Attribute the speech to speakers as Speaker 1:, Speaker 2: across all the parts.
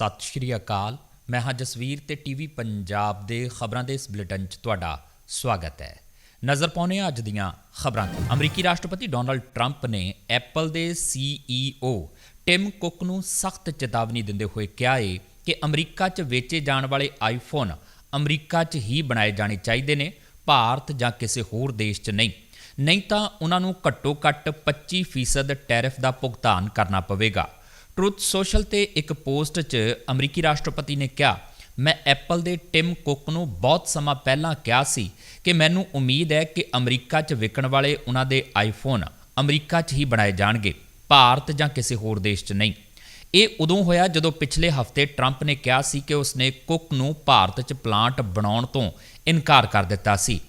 Speaker 1: ਸਤਿ ਸ਼੍ਰੀ ਅਕਾਲ। ਮੈਂ ਹਾਂ ਜਸਵੀਰ ਤੇ ਟੀਵੀ ਪੰਜਾਬ ਦੇ ਖਬਰਾਂ ਦੇ ਇਸ ਬੁਲੇਟਿਨ 'ਚ ਤੁਹਾਡਾ ਸਵਾਗਤ ਹੈ। ਨਜ਼ਰ ਪਾਉਂਦੇ ਹਾਂ ਅੱਜ ਦੀਆਂ ਖਬਰਾਂ ਤੇ। ਅਮਰੀਕੀ ਰਾਸ਼ਟਰਪਤੀ ਡੋਨਲਡ ਟਰੰਪ ਨੇ ਐਪਲ ਦੇ ਸੀਈਓ ਟਿਮ ਕੁੱਕ ਨੂੰ ਸਖਤ ਚੇਤਾਵਨੀ ਦਿੰਦੇ ਹੋਏ ਕਿਹਾ ਏ ਕਿ ਅਮਰੀਕਾ 'ਚ ਵੇਚੇ ਜਾਣ ਵਾਲੇ ਆਈਫੋਨ ਅਮਰੀਕਾ 'ਚ ਹੀ ਬਣਾਏ ਜਾਣੇ ਚਾਹੀਦੇ ਨੇ, ਭਾਰਤ ਜਾਂ ਕਿਸੇ ਹੋਰ ਦੇਸ਼ 'ਚ ਨਹੀਂ। ਨਹੀਂ ਤਾਂ ਉਹਨਾਂ ਨੂੰ ਘੱਟੋ-ਘੱਟ 25% ਟੈਰਿਫ ਦਾ ਭੁਗਤਾਨ ਕਰਨਾ ਪਵੇਗਾ। ਟਰੁੱਥ ਸੋਸ਼ਲ ਤੇ ਇੱਕ ਪੋਸਟ 'ਚ ਅਮਰੀਕੀ ਰਾਸ਼ਟਰਪਤੀ ਨੇ ਕਿਹਾ, ਮੈਂ ਐਪਲ ਦੇ ਟਿਮ ਕੁੱਕ ਨੂੰ ਬਹੁਤ ਸਮਾਂ ਪਹਿਲਾਂ ਕਿਹਾ ਸੀ ਕਿ ਮੈਨੂੰ ਉਮੀਦ ਹੈ ਕਿ ਅਮਰੀਕਾ 'ਚ ਵਿਕਣ ਵਾਲੇ ਉਹਨਾਂ ਦੇ ਆਈਫੋਨ ਅਮਰੀਕਾ 'ਚ ਹੀ ਬਣਾਏ ਜਾਣਗੇ, ਭਾਰਤ ਜਾਂ ਕਿਸੇ ਹੋਰ ਦੇਸ਼ 'ਚ ਨਹੀਂ। ਇਹ ਉਦੋਂ ਹੋਇਆ ਜਦੋਂ ਪਿਛਲੇ ਹਫ਼ਤੇ ਟਰੰਪ ਨੇ ਕਿਹਾ ਸੀ ਕਿ ਉਸਨੇ ਕੁੱਕ ਨੂੰ ਭਾਰਤ 'ਚ ਪਲਾਂਟ ਬਣਾਉਣ ਤੋਂ ਇਨਕਾਰ ਕਰ ਦਿੱਤਾ ਸੀ।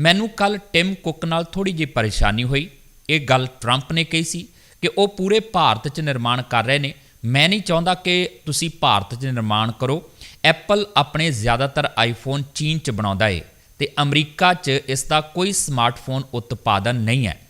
Speaker 1: ਮੈਨੂੰ ਕੱਲ ਟਿਮ ਕੁੱਕ ਨਾਲ ਥੋੜੀ ਜਿਹੀ ਪਰੇਸ਼ਾਨੀ ਹੋਈ। ਇਹ ਗੱਲ ਟਰੰਪ ਨੇ ਕਹੀ ਸੀ। ਕਿ ਉਹ ਪੂਰੇ ਭਾਰਤ 'ਚ ਨਿਰਮਾਣ ਕਰ ਰਹੇ ਨੇ। ਮੈਂ ਨਹੀਂ ਚਾਹੁੰਦਾ ਕਿ ਤੁਸੀਂ ਭਾਰਤ 'ਚ ਨਿਰਮਾਣ ਕਰੋ। ਐਪਲ ਆਪਣੇ ਜ਼ਿਆਦਾਤਰ ਆਈਫੋਨ ਚੀਨ 'ਚ ਬਣਾਉਂਦਾ ਏ ਤੇ ਅਮਰੀਕਾ 'ਚ ਇਸ ਦਾ ਕੋਈ ਸਮਾਰਟਫੋਨ ਉਤਪਾਦਨ ਨਹੀਂ ਹੈ।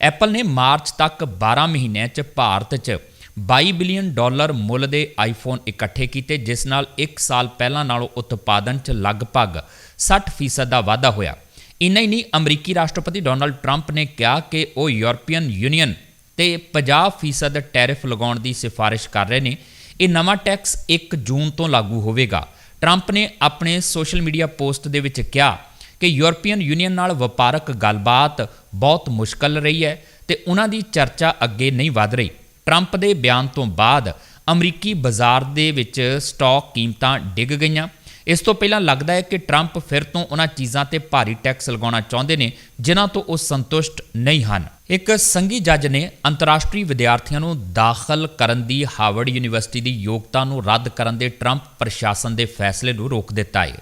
Speaker 1: ਐਪਲ ਨੇ ਮਾਰਚ ਤੱਕ 12 ਮਹੀਨਿਆਂ 'ਚ ਭਾਰਤ 'ਚ 22 ਬਿਲੀਅਨ ਡਾਲਰ ਮੁੱਲ ਦੇ ਆਈਫੋਨ ਇਕੱਠੇ ਕੀਤੇ, ਜਿਸ ਨਾਲ 1 ਸਾਲ ਪਹਿਲਾਂ ਨਾਲੋਂ ਉਤਪਾਦਨ 'ਚ ਲਗਭਗ 60% ਦਾ ਵਾਧਾ ਹੋਇਆ। ਇੰਨਾ ਹੀ ਨਹੀਂ, ਅਮਰੀਕੀ ਰਾਸ਼ਟਰਪਤੀ ਡੋਨਲਡ ਟਰੰਪ ਨੇ ਕਿਹਾ ਕਿ ਉਹ ਯੂਰਪੀਅਨ ਯੂਨੀਅਨ ਤੇ 50% ਟੈਰਿਫ ਲਗਾਉਣ ਦੀ ਸਿਫਾਰਿਸ਼ ਕਰ ਰਹੇ ਨੇ। ਇਹ ਨਵਾਂ ਟੈਕਸ 1 ਜੂਨ ਤੋਂ ਲਾਗੂ ਹੋਵੇਗਾ। ਟਰੰਪ ਨੇ ਆਪਣੇ ਸੋਸ਼ਲ ਮੀਡੀਆ ਪੋਸਟ ਦੇ ਵਿੱਚ ਕਿਹਾ ਕਿ ਯੂਰਪੀਅਨ ਯੂਨੀਅਨ ਨਾਲ ਵਪਾਰਕ ਗੱਲਬਾਤ ਬਹੁਤ ਮੁਸ਼ਕਲ ਰਹੀ ਹੈ ਤੇ ਉਹਨਾਂ ਦੀ ਚਰਚਾ ਅੱਗੇ ਨਹੀਂ ਵਧ ਰਹੀ। ਟਰੰਪ ਦੇ ਬਿਆਨ ਤੋਂ ਬਾਅਦ ਅਮਰੀਕੀ ਬਾਜ਼ਾਰ ਦੇ ਵਿੱਚ ਸਟਾਕ ਕੀਮਤਾਂ ਡਿੱਗ ਗਈਆਂ। ਇਸ ਤੋਂ ਪਹਿਲਾਂ ਲੱਗਦਾ ਹੈ ਕਿ ਟਰੰਪ ਫਿਰ ਤੋਂ ਉਹਨਾਂ ਚੀਜ਼ਾਂ ਤੇ ਭਾਰੀ ਟੈਕਸ ਲਗਾਉਣਾ ਚਾਹੁੰਦੇ ਨੇ, ਜਿਨ੍ਹਾਂ ਤੋਂ ਉਹ ਸੰਤੁਸ਼ਟ ਨਹੀਂ ਹਨ। ਇੱਕ ਸੰਘੀ ਜੱਜ ਨੇ ਅੰਤਰਰਾਸ਼ਟਰੀ ਵਿਦਿਆਰਥੀਆਂ ਨੂੰ ਦਾਖਲ ਕਰਨ ਦੀ ਹਾਰਵਰਡ ਯੂਨੀਵਰਸਿਟੀ ਦੀ ਯੋਗਤਾ ਨੂੰ ਰੱਦ ਕਰਨ ਦੇ ਟਰੰਪ ਪ੍ਰਸ਼ਾਸਨ ਦੇ ਫੈਸਲੇ ਨੂੰ ਰੋਕ ਦਿੱਤਾ ਹੈ।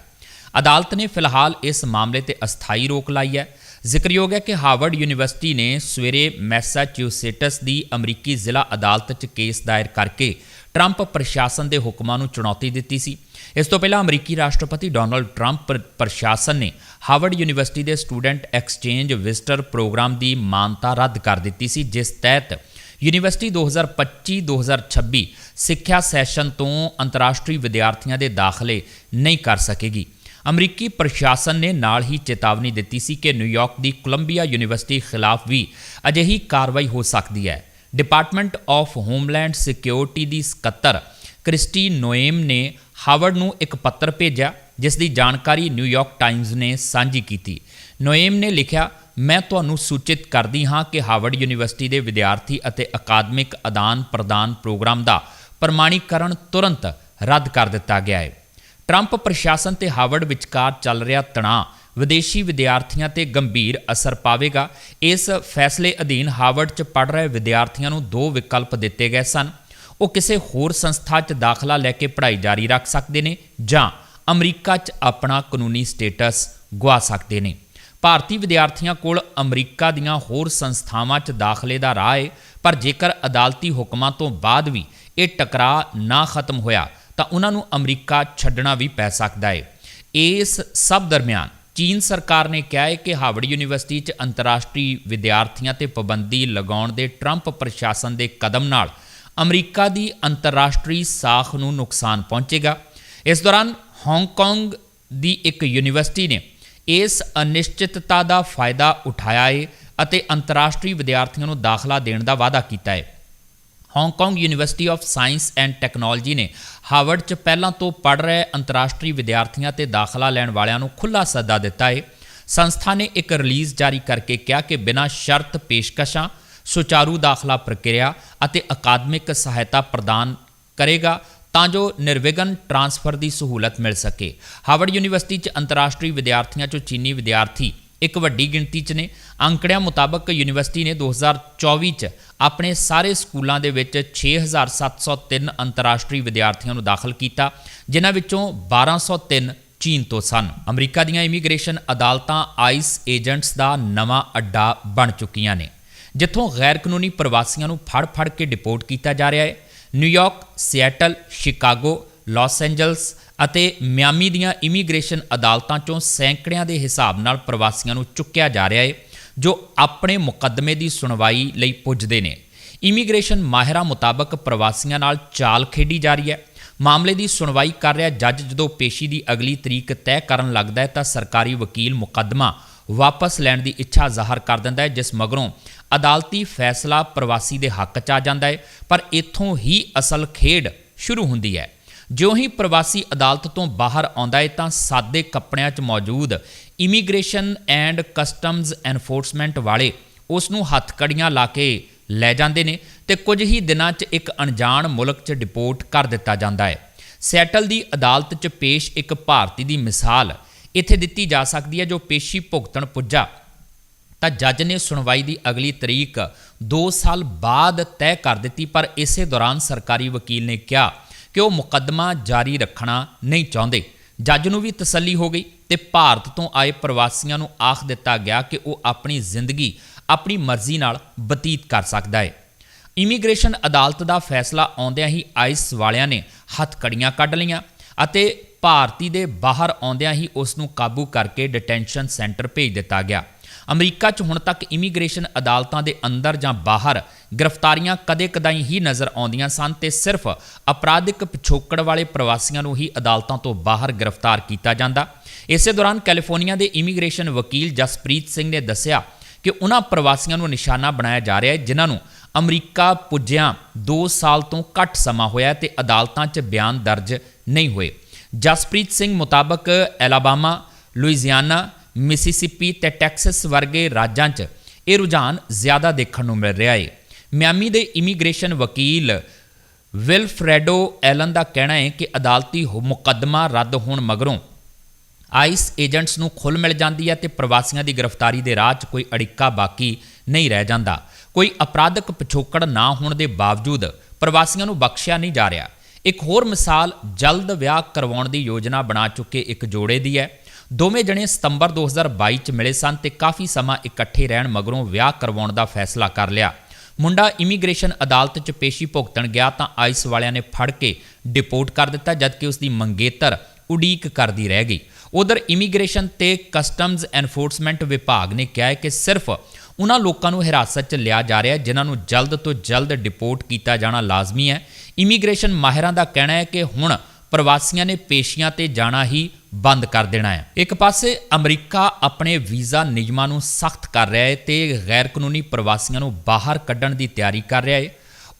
Speaker 1: ਅਦਾਲਤ ਨੇ ਫਿਲਹਾਲ ਇਸ ਮਾਮਲੇ ਤੇ ਅਸਥਾਈ ਰੋਕ ਲਾਈ ਹੈ। ਜ਼ਿਕਰਯੋਗ ਹੈ ਕਿ ਹਾਰਵਰਡ ਯੂਨੀਵਰਸਿਟੀ ਨੇ ਸਵੇਰੇ ਮੈਸਾਚਿਊਸੇਟਸ ਦੀ ਅਮਰੀਕੀ ਜ਼ਿਲ੍ਹਾ ਅਦਾਲਤ 'ਚ ਕੇਸ ਦਾਇਰ ਕਰਕੇ ਟਰੰਪ ਪ੍ਰਸ਼ਾਸਨ ਦੇ ਹੁਕਮਾਂ ਨੂੰ ਚੁਣੌਤੀ ਦਿੱਤੀ ਸੀ। ਇਸ ਤੋਂ ਪਹਿਲਾਂ ਅਮਰੀਕੀ ਰਾਸ਼ਟਰਪਤੀ ਡੋਨਲਡ ਟਰੰਪ ਪ੍ਰਸ਼ਾਸਨ ਨੇ ਹਾਰਵਰਡ ਯੂਨੀਵਰਸਿਟੀ ਦੇ ਸਟੂਡੈਂਟ ਐਕਸਚੇਂਜ ਵਿਜ਼ਟਰ ਪ੍ਰੋਗਰਾਮ ਦੀ ਮਾਨਤਾ ਰੱਦ ਕਰ ਦਿੱਤੀ ਸੀ, ਜਿਸ ਤਹਿਤ ਯੂਨੀਵਰਸਿਟੀ 2025-2026 ਸਿੱਖਿਆ ਸੈਸ਼ਨ ਤੋਂ ਅੰਤਰਰਾਸ਼ਟਰੀ ਵਿਦਿਆਰਥੀਆਂ ਦੇ ਦਾਖਲੇ ਨਹੀਂ ਕਰ ਸਕੇਗੀ। ਅਮਰੀਕੀ ਪ੍ਰਸ਼ਾਸਨ ਨੇ ਨਾਲ ਹੀ ਚੇਤਾਵਨੀ ਦਿੱਤੀ ਸੀ ਕਿ ਨਿਊਯਾਰਕ ਦੀ ਕੋਲੰਬੀਆ ਯੂਨੀਵਰਸਿਟੀ ਖਿਲਾਫ ਵੀ ਅਜਿਹੀ ਕਾਰਵਾਈ ਹੋ ਸਕਦੀ ਹੈ। ਡਿਪਾਰਟਮੈਂਟ ਆਫ ਹੋਮਲੈਂਡ ਸਿਕਿਉਰਿਟੀ ਦੀ ਸਕੱਤਰ ਕ੍ਰਿਸਟੀ ਨੋਏਮ ਨੇ ਹਾਵਰਡ ਨੂੰ ਇੱਕ ਪੱਤਰ ਭੇਜਿਆ, ਜਿਸ ਦੀ ਜਾਣਕਾਰੀ ਨਿਊਯਾਰਕ ਟਾਈਮਜ਼ ਨੇ ਸਾਂਝੀ ਕੀਤੀ। ਨੋਏਮ ਨੇ ਲਿਖਿਆ, ਮੈਂ ਤੁਹਾਨੂੰ ਸੂਚਿਤ ਕਰਦੀ ਹਾਂ ਕਿ ਹਾਰਵਰਡ ਯੂਨੀਵਰਸਿਟੀ ਦੇ ਵਿਦਿਆਰਥੀ ਅਤੇ ਅਕਾਦਮਿਕ ਆਦਾਨ ਪ੍ਰਦਾਨ ਪ੍ਰੋਗਰਾਮ ਦਾ ਪ੍ਰਮਾਣੀਕਰਨ ਤੁਰੰਤ ਰੱਦ ਕਰ ਦਿੱਤਾ ਗਿਆ ਹੈ। ਟਰੰਪ ਪ੍ਰਸ਼ਾਸਨ ਤੇ ਹਾਰਵਰਡ ਵਿਚਕਾਰ ਚੱਲ ਰਿਹਾ ਤਣਾਅ। ਵਿਦੇਸ਼ੀ ਵਿਦਿਆਰਥੀਆਂ ਤੇ ਗੰਭੀਰ ਅਸਰ ਪਾਵੇਗਾ। ਇਸ ਫੈਸਲੇ ਅਧੀਨ ਹਾਰਵਰਡ 'ਚ ਪੜ੍ਹ ਰਹੇ ਵਿਦਿਆਰਥੀਆਂ ਨੂੰ ਦੋ ਵਿਕਲਪ ਦਿੱਤੇ ਗਏ ਸਨ। ਉਹ ਕਿਸੇ ਹੋਰ ਸੰਸਥਾ 'ਚ ਦਾਖਲਾ ਲੈ ਕੇ ਪੜ੍ਹਾਈ ਜਾਰੀ ਰੱਖ ਸਕਦੇ ਨੇ ਜਾਂ ਅਮਰੀਕਾ 'ਚ ਆਪਣਾ ਕਾਨੂੰਨੀ ਸਟੇਟਸ ਗਵਾ ਸਕਦੇ ਨੇ। ਭਾਰਤੀ ਵਿਦਿਆਰਥੀਆਂ ਕੋਲ ਅਮਰੀਕਾ ਦੀਆਂ ਹੋਰ ਸੰਸਥਾਵਾਂ 'ਚ ਦਾਖਲੇ ਦਾ ਰਾਹ ਹੈ ਪਰ ਜੇਕਰ ਅਦਾਲਤੀ ਹੁਕਮਾਂ ਤੋਂ ਬਾਅਦ ਵੀ ਇਹ ਟਕਰਾਅ ਨਾ ਖਤਮ ਹੋਇਆ ਤਾਂ ਉਹਨਾਂ ਨੂੰ ਅਮਰੀਕਾ ਛੱਡਣਾ ਵੀ ਪੈ ਸਕਦਾ ਹੈ ਇਸ ਸਭ ਦਰਮਿਆਨ ਚੀਨ ਸਰਕਾਰ ਨੇ ਕਿਹਾ ਹੈ ਕਿ ਹਾਵਰਡ ਯੂਨੀਵਰਸਿਟੀ 'ਚ ਅੰਤਰਰਾਸ਼ਟਰੀ ਵਿਦਿਆਰਥੀਆਂ ਤੇ ਪਾਬੰਦੀ ਲਗਾਉਣ ਦੇ ਟਰੰਪ ਪ੍ਰਸ਼ਾਸਨ ਦੇ ਕਦਮ ਨਾਲ ਅਮਰੀਕਾ ਦੀ ਅੰਤਰਰਾਸ਼ਟਰੀ ਸਾਖ ਨੂੰ ਨੁਕਸਾਨ ਪਹੁੰਚੇਗਾ। ਇਸ ਦੌਰਾਨ ਹਾਂਗਕਾਂਗ ਦੀ ਇੱਕ ਯੂਨੀਵਰਸਿਟੀ ਨੇ ਇਸ ਅਨਿਸ਼ਚਿਤਤਾ ਦਾ ਫਾਇਦਾ ਉਠਾਇਆ ਹੈ ਅਤੇ ਅੰਤਰਰਾਸ਼ਟਰੀ ਵਿਦਿਆਰਥੀਆਂ ਨੂੰ ਦਾਖਲਾ ਦੇਣ ਦਾ ਵਾਅਦਾ ਕੀਤਾ ਹੈ Hong Kong University of Science and Technology ਨੇ ਹਾਰਵਰਡ 'ਚ ਪਹਿਲਾਂ ਤੋਂ ਪੜ੍ਹ ਰਹੇ ਅੰਤਰਰਾਸ਼ਟਰੀ ਵਿਦਿਆਰਥੀਆਂ ਤੇ ਦਾਖਲਾ ਲੈਣ ਵਾਲਿਆਂ ਨੂੰ ਖੁੱਲਾ ਸੱਦਾ ਦਿੱਤਾ ਹੈ ਸੰਸਥਾ ਨੇ ਇੱਕ ਰਿਲੀਜ਼ ਜਾਰੀ ਕਰਕੇ ਕਿਹਾ ਕਿ ਬਿਨਾਂ ਸ਼ਰਤ ਪੇਸ਼ਕਸ਼ਾਂ ਸੁਚਾਰੂ ਦਾਖਲਾ ਪ੍ਰਕਿਰਿਆ ਅਤੇ ਅਕਾਦਮਿਕ ਸਹਾਇਤਾ ਪ੍ਰਦਾਨ ਕਰੇਗਾ ਤਾਂ ਜੋ ਨਿਰਵਿਘਨ ਟ੍ਰਾਂਸਫਰ ਦੀ ਸਹੂਲਤ ਮਿਲ ਸਕੇ। ਹਾਰਵਰਡ ਯੂਨੀਵਰਸਿਟੀ 'ਚ ਅੰਤਰਰਾਸ਼ਟਰੀ ਵਿਦਿਆਰਥੀਆਂ 'ਚੋਂ ਚੀਨੀ ਵਿਦਿਆਰਥੀ ਇੱਕ ਵੱਡੀ ਗਿਣਤੀ 'ਚ ਨੇ। ਅੰਕੜਿਆਂ ਮੁਤਾਬਕ ਯੂਨੀਵਰਸਿਟੀ ਨੇ 2024 'ਚ ਆਪਣੇ ਸਾਰੇ ਸਕੂਲਾਂ ਦੇ ਵਿੱਚ 6703 ਅੰਤਰਰਾਸ਼ਟਰੀ ਵਿਦਿਆਰਥੀਆਂ ਨੂੰ ਦਾਖਲ ਕੀਤਾ, ਜਿਨ੍ਹਾਂ ਵਿੱਚੋਂ 1203 ਚੀਨ ਤੋਂ ਸਨ। ਅਮਰੀਕਾ ਦੀਆਂ ਇਮੀਗ੍ਰੇਸ਼ਨ ਅਦਾਲਤਾਂ ਆਈਸ ਏਜੰਟਸ ਦਾ ਨਵਾਂ ਅੱਡਾ ਬਣ ਚੁੱਕੀਆਂ ਨੇ, ਜਿੱਥੋਂ ਗੈਰ ਕਾਨੂੰਨੀ ਪ੍ਰਵਾਸੀਆਂ ਨੂੰ ਫੜ-ਫੜ ਕੇ ਡਿਪੋਰਟ ਕੀਤਾ ਜਾ ਰਿਹਾ ਹੈ। New York, Seattle, Chicago, Los Angeles ਅਤੇ ਮਿਆਮੀ ਦੀਆਂ ਇਮੀਗ੍ਰੇਸ਼ਨ ਅਦਾਲਤਾਂ ਚੋਂ ਸੈਂਕੜਿਆਂ ਦੇ ਹਿਸਾਬ ਨਾਲ ਪ੍ਰਵਾਸੀਆਂ ਨੂੰ ਚੁੱਕਿਆ ਜਾ ਰਿਹਾ ਹੈ ਜੋ ਆਪਣੇ ਮੁਕੱਦਮੇ ਦੀ ਸੁਣਵਾਈ ਲਈ ਪੁੱਜਦੇ ਨੇ। ਇਮੀਗ੍ਰੇਸ਼ਨ ਮਾਹਿਰਾਂ ਮੁਤਾਬਕ ਪ੍ਰਵਾਸੀਆਂ ਨਾਲ ਚਾਲ ਖੇਡੀ ਜਾ ਰਹੀ ਹੈ। ਮਾਮਲੇ ਦੀ ਸੁਣਵਾਈ ਕਰ ਰਿਹਾ ਜੱਜ ਜਦੋਂ ਪੇਸ਼ੀ ਦੀ ਅਗਲੀ ਤਰੀਕ ਤੈਅ ਕਰਨ ਲੱਗਦਾ ਹੈ ਤਾਂ ਸਰਕਾਰੀ ਵਕੀਲ ਮੁਕੱਦਮਾ ਵਾਪਸ ਲੈਣ ਦੀ ਇੱਛਾ ਜ਼ਾਹਰ ਕਰ ਦਿੰਦਾ ਹੈ, ਜਿਸ ਮਗਰੋਂ ਅਦਾਲਤੀ ਫੈਸਲਾ ਪ੍ਰਵਾਸੀ ਦੇ ਹੱਕ 'ਚ ਆ ਜਾਂਦਾ ਹੈ। ਪਰ ਇੱਥੋਂ ਹੀ ਅਸਲ ਖੇਡ ਸ਼ੁਰੂ ਹੁੰਦੀ ਹੈ। ਜਿਉਂ ਹੀ ਪ੍ਰਵਾਸੀ ਅਦਾਲਤ ਤੋਂ ਬਾਹਰ ਆਉਂਦਾ ਹੈ ਤਾਂ ਸਾਦੇ ਕੱਪੜਿਆਂ 'ਚ ਮੌਜੂਦ ਇਮੀਗ੍ਰੇਸ਼ਨ ਐਂਡ ਕਸਟਮਜ਼ ਐਨਫੋਰਸਮੈਂਟ ਵਾਲੇ ਉਸ ਨੂੰ ਹੱਥਕੜੀਆਂ ਲਾ ਕੇ ਲੈ ਜਾਂਦੇ ਨੇ ਤੇ ਕੁਝ ਹੀ ਦਿਨਾਂ 'ਚ ਇੱਕ ਅਣਜਾਣ ਮੁਲਕ 'ਚ ਡਿਪੋਰਟ ਕਰ ਦਿੱਤਾ ਜਾਂਦਾ ਹੈ ਸੈਟਲ ਦੀ ਅਦਾਲਤ 'ਚ ਪੇਸ਼ ਇੱਕ ਭਾਰਤੀ ਦੀ ਮਿਸਾਲ ਇੱਥੇ ਦਿੱਤੀ ਜਾ ਸਕਦੀ ਹੈ ਜੋ ਪੇਸ਼ੀ ਭੁਗਤਣ ਪੁੱਜਾ। ਤਾਂ ਜੱਜ ਨੇ ਸੁਣਵਾਈ ਦੀ ਅਗਲੀ ਤਰੀਕ 2 ਸਾਲ ਬਾਅਦ ਤੈਅ ਕਰ ਦਿੱਤੀ ਪਰ ਇਸੇ ਦੌਰਾਨ ਸਰਕਾਰੀ ਵਕੀਲ ਨੇ ਕਿਹਾ ਕਿ ਉਹ ਮੁਕੱਦਮਾ ਜਾਰੀ ਰੱਖਣਾ ਨਹੀਂ ਚਾਹੁੰਦੇ। ਜੱਜ ਨੂੰ ਵੀ ਤਸੱਲੀ ਹੋ ਗਈ ਤੇ ਭਾਰਤ ਤੋਂ ਆਏ ਪ੍ਰਵਾਸੀਆਂ ਨੂੰ ਆਖ ਦਿੱਤਾ ਗਿਆ ਕਿ ਉਹ ਆਪਣੀ ਜ਼ਿੰਦਗੀ ਆਪਣੀ ਮਰਜ਼ੀ ਨਾਲ ਬਤੀਤ ਕਰ ਸਕਦਾ ਹੈ। ਇਮੀਗ੍ਰੇਸ਼ਨ ਅਦਾਲਤ ਦਾ ਫੈਸਲਾ ਆਉਂਦਿਆਂ ਹੀ ਆਈਸ ਵਾਲਿਆਂ ਨੇ ਹੱਥਕੜੀਆਂ ਕੱਢ ਲਈਆਂ ਅਤੇ ਭਾਰਤੀ ਦੇ ਬਾਹਰ ਆਉਂਦਿਆਂ ਹੀ ਉਸ ਨੂੰ ਕਾਬੂ ਕਰਕੇ ਡਿਟੈਂਸ਼ਨ ਸੈਂਟਰ ਭੇਜ ਦਿੱਤਾ ਗਿਆ। ਅਮਰੀਕਾ 'ਚ ਹੁਣ ਤੱਕ ਇਮੀਗ੍ਰੇਸ਼ਨ ਅਦਾਲਤਾਂ ਦੇ ਅੰਦਰ ਜਾਂ ਬਾਹਰ ਗ੍ਰਿਫਤਾਰੀਆਂ ਕਦੇ-ਕਦਾਈ ਹੀ ਨਜ਼ਰ ਆਉਂਦੀਆਂ ਸਨ ਤੇ ਸਿਰਫ ਅਪਰਾਧਿਕ ਪਿਛੋਕੜ ਵਾਲੇ ਪ੍ਰਵਾਸੀਆਂ ਨੂੰ ਹੀ ਅਦਾਲਤਾਂ ਤੋਂ ਬਾਹਰ ਗ੍ਰਿਫਤਾਰ ਕੀਤਾ ਜਾਂਦਾ। ਇਸੇ ਦੌਰਾਨ ਕੈਲੀਫੋਰਨੀਆ ਦੇ ਇਮੀਗ੍ਰੇਸ਼ਨ ਵਕੀਲ ਜਸਪ੍ਰੀਤ ਸਿੰਘ ਨੇ ਦੱਸਿਆ ਕਿ ਉਹਨਾਂ ਪ੍ਰਵਾਸੀਆਂ ਨੂੰ ਨਿਸ਼ਾਨਾ ਬਣਾਇਆ ਜਾ ਰਿਹਾ ਹੈ, ਜਿਨ੍ਹਾਂ ਨੂੰ ਅਮਰੀਕਾ ਪੁੱਜਿਆਂ 2 ਸਾਲ ਤੋਂ ਘੱਟ ਸਮਾਂ ਹੋਇਆ ਹੈ ਤੇ ਅਦਾਲਤਾਂ 'ਚ ਬਿਆਨ ਦਰਜ ਨਹੀਂ ਹੋਏ। ਜਸਪ੍ਰੀਤ ਸਿੰਘ ਮੁਤਾਬਕ ਐਲਾਬਾਮਾ, ਲੁਈਜ਼ੀਆਨਾ, ਮਿਸਿਸਿਪੀ ਤੇ ਟੈਕਸਸ ਵਰਗੇ ਰਾਜਾਂ 'ਚ ਇਹ ਰੁਝਾਨ ਜ਼ਿਆਦਾ ਦੇਖਣ ਨੂੰ ਮਿਲ ਰਿਹਾ ਹੈ। ਮਿਆਮੀ ਦੇ ਇਮੀਗ੍ਰੇਸ਼ਨ ਵਕੀਲ ਵਿਲਫਰੈਡੋ ਐਲਨ ਦਾ ਕਹਿਣਾ ਹੈ ਕਿ ਅਦਾਲਤੀ ਹੁ- ਮੁਕੱਦਮਾ ਰੱਦ ਹੋਣ ਮਗਰੋਂ ਆਈਸ ਏਜੰਟਸ ਨੂੰ ਖੁੱਲ ਮਿਲ ਜਾਂਦੀ ਹੈ ਤੇ ਪ੍ਰਵਾਸੀਆਂ ਦੀ ਗ੍ਰਿਫਤਾਰੀ ਦੇ ਰਾਹ 'ਚ ਕੋਈ ਅੜਿੱਕਾ ਬਾਕੀ ਨਹੀਂ ਰਹਿ ਜਾਂਦਾ। ਕੋਈ ਅਪਰਾਧਕ ਪਿਛੋਕੜ ਨਾ ਹੋਣ ਦੇ ਬਾਵਜੂਦ ਪ੍ਰਵਾਸੀਆਂ ਨੂੰ ਬਖਸ਼ਿਆ ਨਹੀਂ ਜਾ ਰਿਹਾ। ਇੱਕ ਹੋਰ ਮਿਸਾਲ ਜਲਦ ਵਿਆਹ ਕਰਵਾਉਣ ਦੀ ਯੋਜਨਾ ਬਣਾ ਚੁੱਕੇ ਇੱਕ ਜੋੜੇ ਦੀ ਹੈ। ਦੋਵੇਂ ਜਣੇ ਸਤੰਬਰ 2022 ਚ ਮਿਲੇ ਸਨ ਤੇ ਕਾਫੀ ਸਮਾਂ ਇਕੱਠੇ ਰਹਿਣ ਮਗਰੋਂ ਵਿਆਹ ਕਰਵਾਉਣ ਦਾ ਫੈਸਲਾ ਕਰ ਲਿਆ। ਮੁੰਡਾ ਇਮੀਗ੍ਰੇਸ਼ਨ ਅਦਾਲਤ 'ਚ ਪੇਸ਼ੀ ਭੁਗਤਣ ਗਿਆ ਤਾਂ ਆਈਸ ਵਾਲਿਆਂ ਨੇ ਫੜ ਕੇ ਡਿਪੋਰਟ ਕਰ ਦਿੱਤਾ, ਜਦਕਿ ਉਸ ਦੀ ਮੰਗੇਤਰ ਉਡੀਕ ਕਰਦੀ ਰਹਿ ਗਈ। ਉਧਰ ਇਮੀਗ੍ਰੇਸ਼ਨ ਤੇ ਕਸਟਮਜ਼ ਐਨਫੋਰਸਮੈਂਟ ਵਿਭਾਗ ਨੇ ਕਿਹਾ ਹੈ ਕਿ ਸਿਰਫ ਉਹਨਾਂ ਲੋਕਾਂ ਨੂੰ ਹਿਰਾਸਤ 'ਚ ਲਿਆ ਜਾ ਰਿਹਾ ਹੈ, ਜਿਨ੍ਹਾਂ ਨੂੰ ਜਲਦ ਤੋਂ ਜਲਦ ਡਿਪੋਰਟ ਕੀਤਾ ਜਾਣਾ ਲਾਜ਼ਮੀ ਹੈ। ਇਮੀਗ੍ਰੇਸ਼ਨ ਮਾਹਿਰਾਂ ਦਾ ਕਹਿਣਾ ਹੈ ਕਿ ਹੁਣ ਪ੍ਰਵਾਸੀਆਂ ਨੇ ਪੇਸ਼ੀਆਂ ਤੇ ਜਾਣਾ ਹੀ ਬੰਦ ਕਰ ਦੇਣਾ ਹੈ। ਇੱਕ ਪਾਸੇ ਅਮਰੀਕਾ ਆਪਣੇ ਵੀਜ਼ਾ ਨਿਯਮਾਂ ਨੂੰ ਸਖਤ ਕਰ ਰਿਹਾ ਹੈ ਤੇ ਗੈਰ ਕਾਨੂੰਨੀ ਪ੍ਰਵਾਸੀਆਂ ਨੂੰ ਬਾਹਰ ਕੱਢਣ ਦੀ ਤਿਆਰੀ ਕਰ ਰਿਹਾ ਹੈ।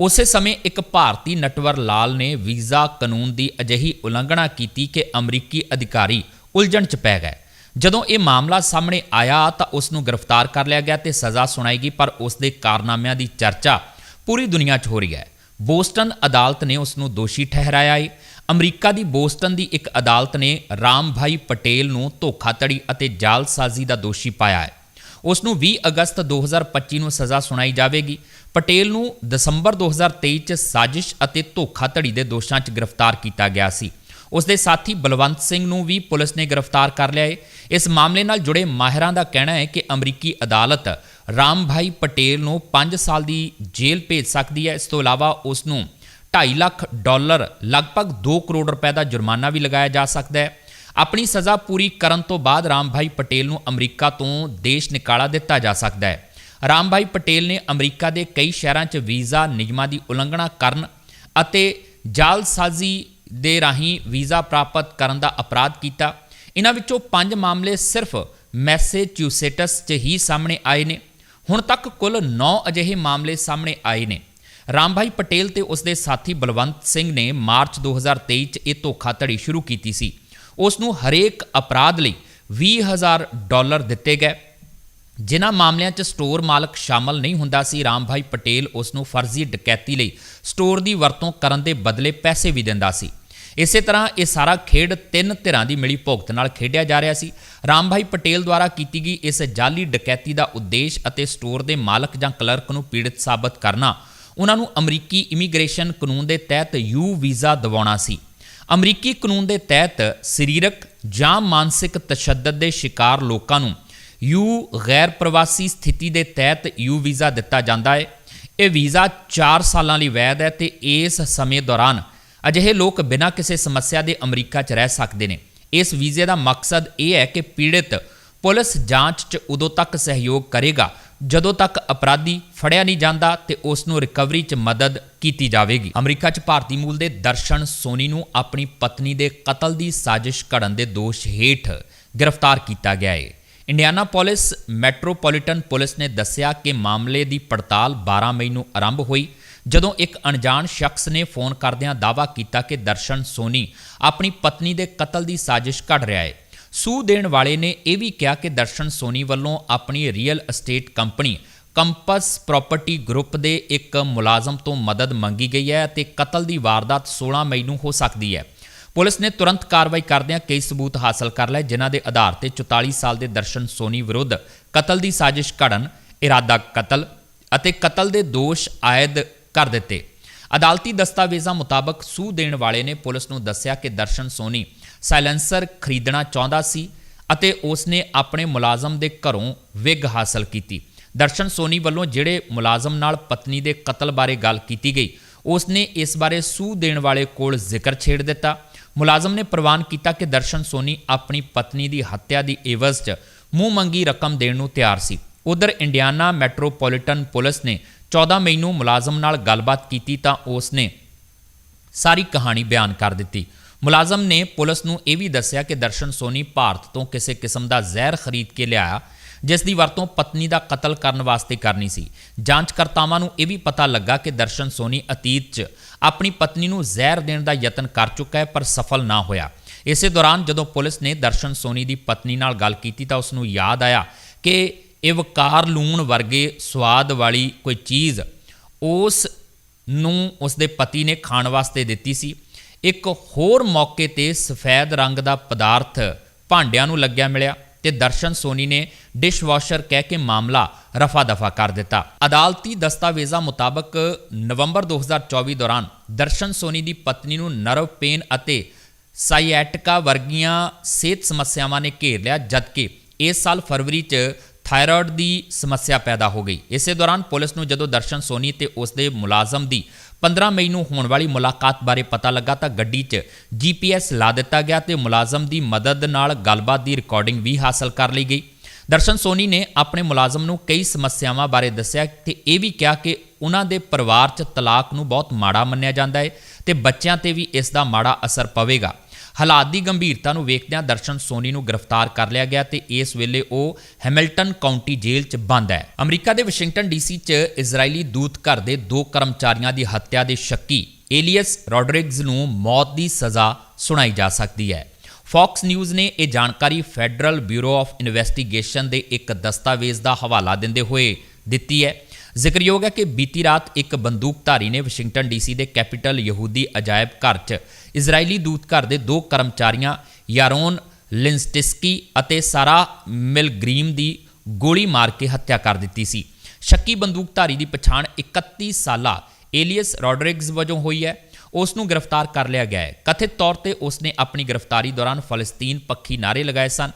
Speaker 1: ਉਸੇ ਸਮੇਂ ਇੱਕ ਭਾਰਤੀ ਨਟਵਰ ਲਾਲ ਨੇ ਵੀਜ਼ਾ ਕਾਨੂੰਨ ਦੀ ਅਜਿਹੀ ਉਲੰਘਣਾ ਕੀਤੀ ਕਿ ਅਮਰੀਕੀ ਅਧਿਕਾਰੀ ਉਲਝਣ 'ਚ ਪੈ ਗਏ। ਜਦੋਂ ਇਹ ਮਾਮਲਾ ਸਾਹਮਣੇ ਆਇਆ ਤਾਂ ਉਸ ਨੂੰ ਗ੍ਰਿਫਤਾਰ ਕਰ ਲਿਆ ਗਿਆ ਤੇ ਸਜ਼ਾ ਸੁਣਾਈ ਗਈ ਪਰ ਉਸ ਦੇ ਕਾਰਨਾਮਿਆਂ ਦੀ ਚਰਚਾ ਪੂਰੀ ਦੁਨੀਆ 'ਚ ਹੋ ਰਹੀ ਹੈ। ਬੋਸਟਨ ਅਦਾਲਤ ਨੇ ਉਸ ਨੂੰ ਦੋਸ਼ੀ ਠਹਿਰਾਇਆ ਹੈ। ਅਮਰੀਕਾ ਦੀ ਬੋਸਟਨ ਦੀ ਇੱਕ ਅਦਾਲਤ ਨੇ ਰਾਮ ਭਾਈ ਪਟੇਲ ਨੂੰ ਧੋਖਾਧੜੀ ਅਤੇ ਜਾਲਸਾਜ਼ੀ ਦਾ ਦੋਸ਼ੀ ਪਾਇਆ ਹੈ। ਉਸ ਨੂੰ 20 ਅਗਸਤ 2025 ਨੂੰ ਸਜ਼ਾ ਸੁਣਾਈ ਜਾਵੇਗੀ। ਪਟੇਲ ਨੂੰ ਦਸੰਬਰ 2023 ਚ ਸਾਜ਼ਿਸ਼ ਅਤੇ ਧੋਖਾਧੜੀ ਦੇ ਦੋਸ਼ਾਂ 'ਚ ਗ੍ਰਿਫਤਾਰ ਕੀਤਾ ਗਿਆ ਸੀ। ਉਸ ਦੇ ਸਾਥੀ ਬਲਵੰਤ ਸਿੰਘ ਨੂੰ ਵੀ ਪੁਲਿਸ ਨੇ ਗ੍ਰਿਫਤਾਰ ਕਰ ਲਿਆ ਹੈ। ਇਸ ਮਾਮਲੇ ਨਾਲ ਜੁੜੇ ਮਾਹਿਰਾਂ ਦਾ ਕਹਿਣਾ ਹੈ ਕਿ ਅਮਰੀਕੀ ਅਦਾਲਤ ਰਾਮ ਭਾਈ ਪਟੇਲ ਨੂੰ 5 ਸਾਲ ਦੀ ਜੇਲ੍ਹ ਭੇਜ ਸਕਦੀ ਹੈ। ਇਸ ਤੋਂ ਇਲਾਵਾ ਉਸ ਨੂੰ 2.5 ਲੱਖ ਡਾਲਰ, ਲਗਭਗ 2 ਕਰੋੜ ਰੁਪਏ ਦਾ ਜੁਰਮਾਨਾ ਵੀ ਲਗਾਇਆ ਜਾ ਸਕਦਾ ਹੈ। ਆਪਣੀ ਸਜ਼ਾ ਪੂਰੀ ਕਰਨ ਤੋਂ ਬਾਅਦ ਰਾਮ ਭਾਈ ਪਟੇਲ ਨੂੰ ਅਮਰੀਕਾ ਤੋਂ ਦੇਸ਼ ਨਿਕਾਲਾ ਦਿੱਤਾ ਜਾ ਸਕਦਾ ਹੈ। ਰਾਮ ਭਾਈ ਪਟੇਲ ਨੇ ਅਮਰੀਕਾ ਦੇ ਕਈ ਸ਼ਹਿਰਾਂ 'ਚ ਵੀਜ਼ਾ ਨਿਯਮਾਂ ਦੀ ਉਲੰਘਣਾ ਕਰਨ ਅਤੇ ਜਾਲਸਾਜ਼ੀ ਦੇ ਰਾਹੀਂ ਵੀਜ਼ਾ ਪ੍ਰਾਪਤ ਕਰਨ ਦਾ ਅਪਰਾਧ ਕੀਤਾ। ਇਹਨਾਂ ਵਿੱਚੋਂ 5 ਮਾਮਲੇ ਸਿਰਫ ਮੈਸੇਚਿਊਸੇਟਸ 'ਚ ਹੀ ਸਾਹਮਣੇ ਆਏ ਨੇ। ਹੁਣ ਤੱਕ ਕੁੱਲ 9 ਅਜਿਹੇ ਮਾਮਲੇ ਸਾਹਮਣੇ ਆਏ ਨੇ। ਰਾਮ ਭਾਈ ਪਟੇਲ ਤੇ ਉਸ ਦੇ ਸਾਥੀ ਬਲਵੰਤ ਸਿੰਘ ਨੇ ਮਾਰਚ 2023 ਚ ਇਹ ਧੋਖਾਧੜੀ ਸ਼ੁਰੂ ਕੀਤੀ ਸੀ। ਉਸ ਨੂੰ ਹਰੇਕ ਅਪਰਾਧ ਲਈ 20000 ਡਾਲਰ ਦਿੱਤੇ ਗਏ। ਜਿਨ੍ਹਾਂ ਮਾਮਲਿਆਂ 'ਚ ਸਟੋਰ ਮਾਲਕ ਸ਼ਾਮਲ ਨਹੀਂ ਹੁੰਦਾ ਸੀ ਰਾਮ ਭਾਈ ਪਟੇਲ ਉਸ ਨੂੰ ਫਰਜ਼ੀ ਡਕੈਤੀ ਲਈ ਸਟੋਰ ਦੀ ਵਰਤੋਂ ਕਰਨ ਦੇ ਬਦਲੇ ਪੈਸੇ ਵੀ ਦਿੰਦਾ ਸੀ। ਇਸੇ ਤਰ੍ਹਾਂ ਇਹ ਸਾਰਾ ਖੇਡ ਤਿੰਨ ਧਿਰਾਂ ਦੀ ਮਿਲੀ ਭੁਗਤ ਨਾਲ ਖੇਡਿਆ ਜਾ ਰਿਹਾ ਸੀ। ਰਾਮ ਭਾਈ ਪਟੇਲ ਦੁਆਰਾ ਕੀਤੀ ਗਈ ਇਸ ਜਾਲੀ ਡਕੈਤੀ ਦਾ ਉਦੇਸ਼ ਅਤੇ ਸਟੋਰ ਦੇ ਮਾਲਕ ਜਾਂ ਕਲਰਕ ਨੂੰ ਪੀੜਤ ਸਾਬਤ ਕਰਨਾ ਉਹਨਾਂ ਨੂੰ ਅਮਰੀਕੀ ਇਮੀਗ੍ਰੇਸ਼ਨ ਕਾਨੂੰਨ ਦੇ ਤਹਿਤ ਯੂ ਵੀਜ਼ਾ ਦਿਵਾਉਣਾ ਸੀ। ਅਮਰੀਕੀ ਕਾਨੂੰਨ ਦੇ ਤਹਿਤ ਸਰੀਰਕ ਜਾਂ ਮਾਨਸਿਕ ਤਸ਼ੱਦਦ ਦੇ ਸ਼ਿਕਾਰ ਲੋਕਾਂ ਨੂੰ ਯੂ ਗੈਰ ਪ੍ਰਵਾਸੀ ਸਥਿਤੀ ਦੇ ਤਹਿਤ ਯੂ ਵੀਜ਼ਾ ਦਿੱਤਾ ਜਾਂਦਾ ਹੈ। ਇਹ ਵੀਜ਼ਾ 4 ਸਾਲਾਂ ਲਈ ਵੈਧ ਹੈ ਤੇ ਇਸ ਸਮੇਂ ਦੌਰਾਨ ਅਜਿਹੇ ਲੋਕ ਬਿਨਾਂ ਕਿਸੇ ਸਮੱਸਿਆ ਦੇ ਅਮਰੀਕਾ 'ਚ ਰਹਿ ਸਕਦੇ ਨੇ। ਇਸ ਵੀਜ਼ੇ ਦਾ ਮਕਸਦ ਇਹ ਹੈ ਕਿ ਪੀੜਤ ਪੁਲਿਸ ਜਾਂਚ 'ਚ ਉਦੋਂ ਤੱਕ ਸਹਿਯੋਗ ਕਰੇਗਾ ਜਦੋਂ ਤੱਕ ਅਪਰਾਧੀ ਫੜਿਆ ਨਹੀਂ ਜਾਂਦਾ ਤੇ ਉਸ ਨੂੰ ਰਿਕਵਰੀ 'ਚ ਮਦਦ ਕੀਤੀ ਜਾਵੇਗੀ। ਅਮਰੀਕਾ 'ਚ ਭਾਰਤੀ ਮੂਲ ਦੇ ਦਰਸ਼ਨ ਸੋਨੀ ਨੂੰ ਆਪਣੀ ਪਤਨੀ ਦੇ ਕਤਲ ਦੀ ਸਾਜ਼ਿਸ਼ ਘੜਨ ਦੇ ਦੋਸ਼ ਹੇਠ ਗ੍ਰਿਫਤਾਰ ਕੀਤਾ ਗਿਆ ਹੈ ਇੰਡੀਆਨਾ ਪੁਲਿਸ ਮੈਟਰੋਪੋਲੀਟਨ ਪੁਲਿਸ ਨੇ ਦੱਸਿਆ ਕਿ ਮਾਮਲੇ ਦੀ ਪੜਤਾਲ 12 ਮਈ ਨੂੰ ਆਰੰਭ ਹੋਈ, ਜਦੋਂ ਇੱਕ ਅਣਜਾਣ ਸ਼ਖਸ ਨੇ ਫੋਨ ਕਰਦਿਆਂ ਦਾਅਵਾ ਕੀਤਾ ਕਿ ਦਰਸ਼ਨ ਸੋਨੀ ਆਪਣੀ ਪਤਨੀ ਦੇ ਕਤਲ ਦੀ ਸਾਜ਼ਿਸ਼ ਘੜ ਰਿਹਾ ਹੈ ਸੂ ਦੇਣ ਵਾਲੇ ਨੇ ਇਹ ਵੀ ਕਿਹਾ ਕਿ ਦਰਸ਼ਨ ਸੋਨੀ ਵੱਲੋਂ ਆਪਣੀ real estate company compass property group ਦੇ ਇੱਕ ਮੁਲਾਜ਼ਮ ਤੋਂ ਮਦਦ ਮੰਗੀ ਗਈ ਹੈ ਤੇ ਕਤਲ ਦੀ ਵਾਰਦਾਤ 16 ਮਈ ਨੂੰ ਹੋ ਸਕਦੀ ਹੈ। ਪੁਲਿਸ ਨੇ ਤੁਰੰਤ ਕਾਰਵਾਈ ਕਰਦਿਆਂ ਕਈ ਸਬੂਤ ਹਾਸਲ ਕਰ ਲਏ, ਜਿਨ੍ਹਾਂ ਦੇ ਆਧਾਰ ਤੇ 44 ਸਾਲ ਦੇ ਦਰਸ਼ਨ ਸੋਨੀ ਵਿਰੁੱਧ ਕਤਲ ਦੀ ਸਾਜ਼ਿਸ਼ ਘੜਨ, ਇਰਾਦਾ ਕਤਲ ਅਤੇ ਕਤਲ ਦੇ ਦੋਸ਼ ਆਇਦ ਕਰ ਦਿੱਤੇ। ਅਦਾਲਤੀ ਦਸਤਾਵੇਜ਼ਾਂ ਮੁਤਾਬਕ ਸੂਹ ਦੇਣ ਵਾਲੇ ਨੇ ਪੁਲਿਸ ਨੂੰ ਦੱਸਿਆ ਕਿ ਦਰਸ਼ਨ ਸੋਨੀ ਸਾਇਲੈਂਸਰ ਖਰੀਦਣਾ ਚਾਹੁੰਦਾ ਸੀ ਅਤੇ ਉਸ ਨੇ ਆਪਣੇ ਮੁਲਾਜ਼ਮ ਦੇ ਘਰੋਂ ਵਿਗ ਹਾਸਲ ਕੀਤੀ। ਦਰਸ਼ਨ ਸੋਨੀ ਵੱਲੋਂ ਜਿਹੜੇ ਮੁਲਾਜ਼ਮ ਨਾਲ ਪਤਨੀ ਦੇ ਕਤਲ ਬਾਰੇ ਗੱਲ ਕੀਤੀ ਗਈ ਉਸ ਨੇ ਇਸ ਬਾਰੇ ਸੂਹ ਦੇਣ ਵਾਲੇ ਕੋਲ ਜ਼ਿਕਰ ਛੇੜ ਦਿੱਤਾ। ਮੁਲਾਜ਼ਮ ਨੇ ਪ੍ਰਵਾਨ ਕੀਤਾ ਕਿ ਦਰਸ਼ਨ ਸੋਨੀ ਆਪਣੀ ਪਤਨੀ ਦੀ ਹੱਤਿਆ ਦੀ ਏਵਜ਼ 'ਚ ਮੂੰਹ ਮੰਗੀ ਰਕਮ ਦੇਣ ਨੂੰ ਤਿਆਰ ਸੀ। ਉਧਰ ਇੰਡੀਆਨਾ ਮੈਟਰੋਪੋਲੀਟਨ ਪੁਲਿਸ ਨੇ 14 ਮਈ ਨੂੰ ਮੁਲਾਜ਼ਮ ਨਾਲ ਗੱਲਬਾਤ ਕੀਤੀ ਤਾਂ ਉਸ ਨੇ ਸਾਰੀ ਕਹਾਣੀ ਬਿਆਨ ਕਰ ਦਿੱਤੀ। ਮੁਲਾਜ਼ਮ ਨੇ ਪੁਲਿਸ ਨੂੰ ਇਹ ਵੀ ਦੱਸਿਆ ਕਿ ਦਰਸ਼ਨ ਸੋਨੀ ਭਾਰਤ ਤੋਂ ਕਿਸੇ ਕਿਸਮ ਦਾ ਜ਼ਹਿਰ ਖਰੀਦ ਕੇ ਲਿਆਇਆ, ਜਿਸ ਦੀ ਵਰਤੋਂ ਪਤਨੀ ਦਾ ਕਤਲ ਕਰਨ ਵਾਸਤੇ ਕਰਨੀ ਸੀ। ਜਾਂਚਕਰਤਾਵਾਂ ਨੂੰ ਇਹ ਵੀ ਪਤਾ ਲੱਗਾ ਕਿ ਦਰਸ਼ਨ ਸੋਨੀ ਅਤੀਤ 'ਚ ਆਪਣੀ ਪਤਨੀ ਨੂੰ ਜ਼ਹਿਰ ਦੇਣ ਦਾ ਯਤਨ ਕਰ ਚੁੱਕਾ ਹੈ, ਪਰ ਸਫਲ ਨਾ ਹੋਇਆ। ਇਸੇ ਦੌਰਾਨ ਜਦੋਂ ਪੁਲਿਸ ਨੇ ਦਰਸ਼ਨ ਸੋਨੀ ਦੀ ਪਤਨੀ ਨਾਲ ਗੱਲ ਕੀਤੀ ਤਾਂ ਉਸ ਨੂੰ ਯਾਦ ਆਇਆ ਕਿ ਇਹ ਵਕਾਰ ਲੂਣ ਵਰਗੇ ਸਵਾਦ ਵਾਲੀ ਕੋਈ ਚੀਜ਼ ਉਸ ਨੂੰ ਉਸਦੇ ਪਤੀ ਨੇ ਖਾਣ ਵਾਸਤੇ ਦਿੱਤੀ ਸੀ। ਇੱਕ ਹੋਰ ਮੌਕੇ ਤੇ ਸਫੈਦ ਰੰਗ ਦਾ ਪਦਾਰਥ ਭਾਂਡਿਆਂ ਨੂੰ ਲੱਗਿਆ ਮਿਲਿਆ ਤੇ ਦਰਸ਼ਨ ਸੋਨੀ ਨੇ ਡਿਸ਼ਵਾਸ਼ਰ ਕਹਿ ਕੇ ਮਾਮਲਾ ਰਫਾ ਦਫਾ ਕਰ ਦਿੱਤਾ। ਅਦਾਲਤੀ ਦਸਤਾਵੇਜ਼ਾਂ ਮੁਤਾਬਕ ਨਵੰਬਰ 2024 ਦੌਰਾਨ ਦਰਸ਼ਨ ਸੋਨੀ ਦੀ ਪਤਨੀ ਨੂੰ ਨਰਵ ਪੇਨ ਅਤੇ ਸਾਈਐਟਿਕਾ ਵਰਗੀਆਂ ਸਿਹਤ ਸਮੱਸਿਆਵਾਂ ਨੇ ਘੇਰ ਲਿਆ, ਜਦਕਿ ਇਸ ਸਾਲ ਫਰਵਰੀ 'ਚ ਥਾਇਰਾਇਡ ਦੀ ਸਮੱਸਿਆ ਪੈਦਾ ਹੋ ਗਈ। ਇਸੇ ਦੌਰਾਨ ਪੁਲਿਸ ਨੂੰ ਜਦੋਂ ਦਰਸ਼ਨ ਸੋਨੀ ਤੇ ਉਸ ਦੇ ਮੁਲਾਜ਼ਮ ਦੀ 15 ਮਈ ਨੂੰ ਹੋਣ ਵਾਲੀ ਮੁਲਾਕਾਤ ਬਾਰੇ ਪਤਾ ਲੱਗਾ ਤਾਂ ਗੱਡੀ 'ਚ ਜੀਪੀਐਸ ਲਾ ਦਿੱਤਾ ਗਿਆ ਤੇ ਮੁਲਾਜ਼ਮ ਦੀ ਮਦਦ ਨਾਲ ਗੱਲਬਾਤ ਦੀ ਰਿਕਾਰਡਿੰਗ ਵੀ ਹਾਸਲ ਕਰ ਲਈ ਗਈ। ਦਰਸ਼ਨ ਸੋਨੀ ਨੇ ਆਪਣੇ ਮੁਲਾਜ਼ਮ ਨੂੰ ਕਈ ਸਮੱਸਿਆਵਾਂ ਬਾਰੇ ਦੱਸਿਆ ਤੇ ਇਹ ਵੀ ਕਿਹਾ ਕਿ ਉਹਨਾਂ ਦੇ ਪਰਿਵਾਰ 'ਚ ਤਲਾਕ ਨੂੰ ਬਹੁਤ ਮਾੜਾ ਮੰਨਿਆ ਜਾਂਦਾ ਹੈ ਤੇ ਬੱਚਿਆਂ ਤੇ ਵੀ ਇਸ ਦਾ ਮਾੜਾ ਅਸਰ ਪਵੇਗਾ। ਹਾਲਾਤ ਦੀ ਗੰਭੀਰਤਾ ਨੂੰ ਵੇਖਦਿਆਂ ਦਰਸ਼ਨ ਸੋਨੀ ਨੂੰ ਗ੍ਰਿਫਤਾਰ ਕਰ ਲਿਆ ਗਿਆ ਤੇ ਇਸ ਵੇਲੇ ਉਹ ਹੈਮਿਲਟਨ ਕਾਉਂਟੀ ਜੇਲ੍ਹ 'ਚ ਬੰਦ ਹੈ। ਅਮਰੀਕਾ ਦੇ ਵਾਸ਼ਿੰਗਟਨ ਡੀਸੀ 'ਚ ਇਜ਼ਰਾਈਲੀ ਦੂਤ ਘਰ ਦੇ ਦੋ ਕਰਮਚਾਰੀਆਂ ਦੀ ਹੱਤਿਆ ਦੇ ਸ਼ੱਕੀ ਏਲੀਅਸ ਰੋਡਰਿਗਜ਼ ਨੂੰ ਮੌਤ ਦੀ ਸਜ਼ਾ ਸੁਣਾਈ ਜਾ ਸਕਦੀ ਹੈ। ਫੌਕਸ ਨਿਊਜ਼ ਨੇ ਇਹ ਜਾਣਕਾਰੀ ਫੈਡਰਲ ਬਿਊਰੋ ਆਫ ਇਨਵੈਸਟੀਗੇਸ਼ਨ ਦੇ ਇੱਕ ਦਸਤਾਵੇਜ਼ ਦਾ ਹਵਾਲਾ ਦਿੰਦੇ ਹੋਏ ਦਿੱਤੀ ਹੈ। ਜ਼ਿਕਰਯੋਗ ਹੈ ਕਿ ਬੀਤੀ ਰਾਤ ਇੱਕ ਬੰਦੂਕਧਾਰੀ ਨੇ ਵਾਸ਼ਿੰਗਟਨ ਡੀਸੀ ਦੇ ਕੈਪੀਟਲ ਯਹੂਦੀ ਅਜਾਇਬ ਘਰ 'ਚ ਇਜ਼ਰਾਈਲੀ ਦੂਤ ਘਰ ਦੇ ਦੋ ਕਰਮਚਾਰੀਆਂ, ਯਾਰੋਨ ਲਿੰਸਟਿਸਕੀ ਅਤੇ ਸਾਰਾ ਮਿਲਗ੍ਰੀਮ ਦੀ ਗੋਲੀ ਮਾਰ ਕੇ ਹੱਤਿਆ ਕਰ ਦਿੱਤੀ ਸੀ। ਸ਼ੱਕੀ ਬੰਦੂਕਧਾਰੀ ਦੀ ਪਛਾਣ 31 ਸਾਲਾ ਏਲੀਅਸ ਰੋਡਰਿਗਜ਼ ਵਜੋਂ ਹੋਈ ਹੈ। ਉਸ ਨੂੰ ਗ੍ਰਿਫਤਾਰ ਕਰ ਲਿਆ ਗਿਆ ਹੈ। ਕਥਿਤ ਤੌਰ ਤੇ ਉਸ ਨੇ ਆਪਣੀ ਗ੍ਰਿਫਤਾਰੀ ਦੌਰਾਨ ਫਲਸਤੀਨ ਪੱਖੀ ਨਾਰੇ ਲਗਾਏ ਸਨ।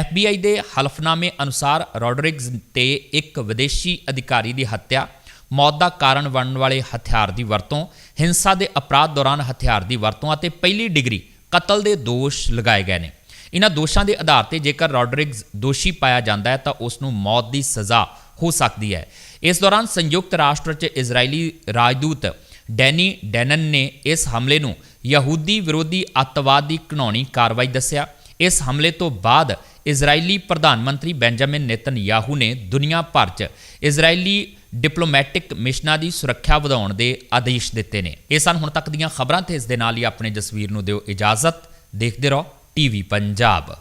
Speaker 1: FBI ਦੇ ਹਲਫਨਾਮੇ ਅਨੁਸਾਰ ਰੋਡਰਿਗਜ਼ ਤੇ ਇੱਕ ਵਿਦੇਸ਼ੀ ਅਧਿਕਾਰੀ ਦੀ ਹੱਤਿਆ ਮੌਤ ਦਾ ਕਾਰਨ ਬਣਨ ਵਾਲੇ ਹਥਿਆਰ ਦੀ ਵਰਤੋਂ, ਹਿੰਸਾ ਦੇ ਅਪਰਾਧ ਦੌਰਾਨ ਹਥਿਆਰ ਦੀ ਵਰਤੋਂ ਅਤੇ ਪਹਿਲੀ ਡਿਗਰੀ ਕਤਲ ਦੇ ਦੋਸ਼ ਲਗਾਏ ਗਏ ਨੇ। ਇਹਨਾਂ ਦੋਸ਼ਾਂ ਦੇ ਆਧਾਰ ਤੇ ਜੇਕਰ ਰੋਡਰਿਗਜ਼ ਦੋਸ਼ੀ ਪਾਇਆ ਜਾਂਦਾ ਹੈ ਤਾਂ ਉਸ ਨੂੰ ਮੌਤ ਦੀ ਸਜ਼ਾ ਹੋ ਸਕਦੀ ਹੈ। ਇਸ ਦੌਰਾਨ ਸੰਯੁਕਤ ਰਾਸ਼ਟਰ 'ਚ ਇਜ਼ਰਾਈਲੀ ਰਾਜਦੂਤ ਡੈਨੀ ਡੈਨਨ ਨੇ ਇਸ ਹਮਲੇ ਨੂੰ ਯਹੂਦੀ ਵਿਰੋਧੀ ਅੱਤਵਾਦ ਦੀ ਘਿਨੌਣੀ ਕਾਰਵਾਈ ਦੱਸਿਆ। ਇਸ ਹਮਲੇ ਤੋਂ ਬਾਅਦ ਇਜ਼ਰਾਈਲੀ ਪ੍ਰਧਾਨ ਮੰਤਰੀ ਬੈਂਜਾਮਿਨ ਨੇਤਨਯਾਹੂ ਨੇ ਦੁਨੀਆ ਭਰ 'ਚ ਇਜ਼ਰਾਈਲੀ ਡਿਪਲੋਮੈਟਿਕ ਮਿਸ਼ਨਾਂ ਦੀ ਸੁਰੱਖਿਆ ਵਧਾਉਣ ਦੇ ਆਦੇਸ਼ ਦਿੱਤੇ ਨੇ। ਇਹ ਸਨ ਹੁਣ ਤੱਕ ਦੀਆਂ ਖਬਰਾਂ ਤੇ ਇਸ ਦੇ ਨਾਲ ਹੀ ਆਪਣੇ ਜਸਵੀਰ ਨੂੰ ਦਿਓ ਇਜਾਜ਼ਤ। ਦੇਖਦੇ ਰਹੋ ਟੀਵੀ ਪੰਜਾਬ